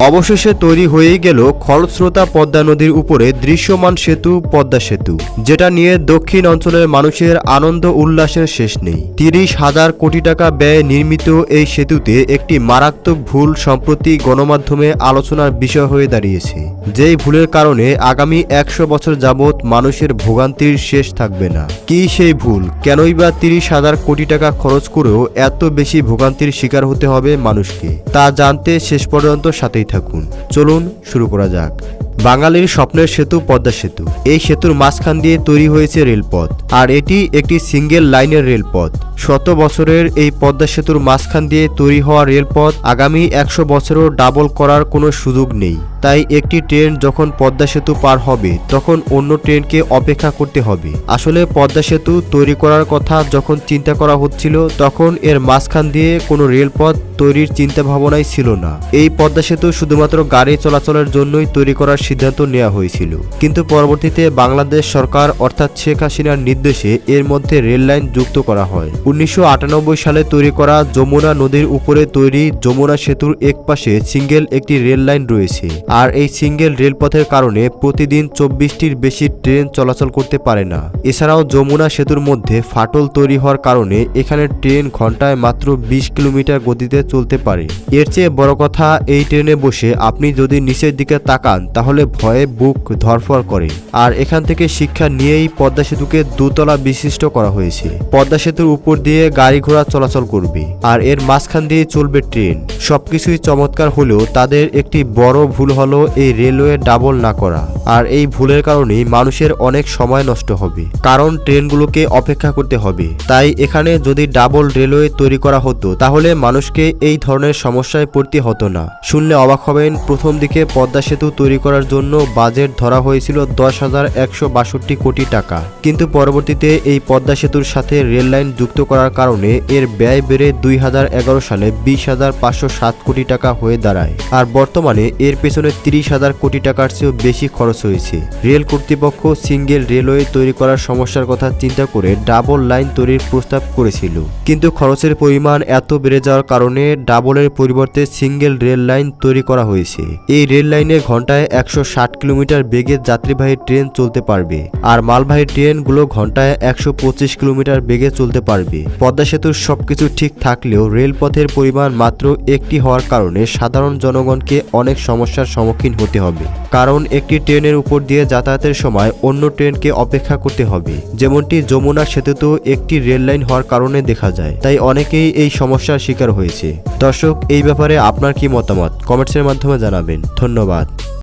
অবশেষে তৈরি হয়েই গেল খরস্রোতা পদ্মা নদীর উপরে দৃশ্যমান সেতু, পদ্মা সেতু, যেটা নিয়ে দক্ষিণ অঞ্চলের মানুষের আনন্দ উল্লাসের শেষ নেই। তিরিশ হাজার কোটি টাকা ব্যয়ে নির্মিত এই সেতুতে একটি মারাত্মক ভুল সম্প্রতি গণমাধ্যমে আলোচনার বিষয় হয়ে দাঁড়িয়েছে। যেই ভুলের কারণে আগামী একশো বছর যাবৎ মানুষের ভোগান্তির শেষ থাকবে না। কি সেই ভুল? কেনই বা তিরিশ হাজার কোটি টাকা খরচ করেও এত বেশি ভোগান্তির শিকার হতে হবে মানুষকে? তা জানতে শেষ পর্যন্ত সাথেই থাকুন। চলুন শুরু করা যাক। বাঙালির স্বপ্নের সেতু, পদ্মা সেতু। এই সেতুর মাঝখান দিয়ে তৈরি হয়েছে রেলপথ। আর এটি একটি সিঙ্গেল লাইনের রেলপথ। শত বছরের এই পদ্মা সেতুর মাঝখান দিয়ে তৈরি হওয়া রেলপথ আগামী একশো বছরও ডাবল করার কোনো সুযোগ নেই। তাই একটি ট্রেন যখন পদ্মা সেতু পার হবে, তখন অন্য ট্রেনকে অপেক্ষা করতে হবে। আসলে পদ্মা সেতু তৈরি করার কথা যখন চিন্তা করা হচ্ছিল, তখন এর মাঝখান দিয়ে কোনো রেলপথ তৈরির চিন্তা ভাবনাই ছিল না। এই পদ্মা সেতু শুধুমাত্র গাড়ি চলাচলের জন্যই তৈরি করার সিদ্ধান্ত নেওয়া হয়েছিল। কিন্তু পরবর্তীতে বাংলাদেশ সরকার অর্থাৎ শেখ হাসিনার নির্দেশে এর মধ্যে রেল লাইন যুক্ত করা হয়। উনিশশো আটানব্বই সালে তৈরি করা যমুনা নদীর উপরে তৈরি যমুনা সেতুর একপাশে সিঙ্গেল একটি রেল লাইন রয়েছে। আর এই সিঙ্গেল রেলপথের কারণে প্রতিদিন চব্বিশটির বেশি ট্রেন চলাচল করতে পারে না। এছাড়াও যমুনা সেতুর মধ্যে ফাটল তৈরি হওয়ার কারণে এখানে ট্রেন ঘন্টায় মাত্র বিশ কিলোমিটার গতিতে চলতে পারে। এর চেয়ে বড় কথা, এই ট্রেনে বসে আপনি যদি নিচের দিকে তাকান, তাহলে ভয়ে বুক ধরফর করে। আর এখান থেকে শিক্ষা নিয়েই পদ্মা সেতুকে দুতলা বিশিষ্ট করা হয়েছে। পদ্মা সেতুর উপর দিয়ে গাড়ি ঘোড়া চলাচল করবে। আর এর মাঝখান দিয়ে চলবে ট্রেন। সবকিছুই চমৎকার হলেও তাদের একটি বড় ভুল হলো এই রেলওয়ে ডাবল না করা। আর এই ভুলের কারণেই মানুষের অনেক সময় নষ্ট হবে। কারণ ট্রেনগুলোকে অপেক্ষা করতে হবে। তাই এখানে যদি ডাবল রেলওয়ে তৈরি করা হতো, তাহলে মানুষকে এই ধরনের সমস্যায় পড়তে হতো না। শুনলে অবাক হবেন, প্রথম দিকে পদ্মা সেতু তৈরি করার জন্য বাজেট ধরা হয়েছিল দশ হাজার একশো বাষট্টি কোটি টাকা। কিন্তু পরবর্তীতে এই পদ্মা সেতুর সাথে রেল লাইন যুক্ত করার কারণে এর ব্যয় বেড়ে দুই হাজার এগারো সালে বিশ হাজার পাঁচশো সাত কোটি টাকা হয়ে দাঁড়ায়। আর বর্তমানে এর পেছনে তিরিশ হাজার কোটি টাকার চেয়েও বেশি খরচ হয়েছে। রেল কর্তৃপক্ষ সিঙ্গেল রেলওয়ে তৈরি করার সমস্যার কথা চিন্তা করে ডাবল লাইন তৈরির প্রস্তাব করেছিল। কিন্তু খরচের পরিমাণ এত বেড়ে যাওয়ার কারণে ডাবলের পরিবর্তে সিঙ্গেল রেল লাইন তৈরি করা হয়েছে। এই রেল লাইনে ঘন্টায় একশো ষাট কিলোমিটার বেগে যাত্রীবাহী ট্রেন চলতে পারবে। আর মালবাহী ট্রেনগুলো ঘন্টায় একশো পঁচিশ কিলোমিটার বেগে চলতে পারবে। পদ্মা সেতুর সবকিছু ঠিক থাকলেও রেলপথের পরিমাণ মাত্র একটি হওয়ার কারণে সাধারণ জনগণকে অনেক সমস্যার সম্মুখীন হতে হবে। কারণ একটি ট্রেনের উপর দিয়ে যাতায়াতের সময় অন্য ট্রেনকে অপেক্ষা করতে হবে। যেমনটি যমুনা সেতুতেও একটি রেল লাইন হওয়ার কারণে দেখা যায়। তাই অনেকেই এই সমস্যার শিকার হয়েছে। দর্শক, এই ব্যাপারে আপনার কি মতামত? কমেন্টসের মাধ্যমে জানাবেন। ধন্যবাদ।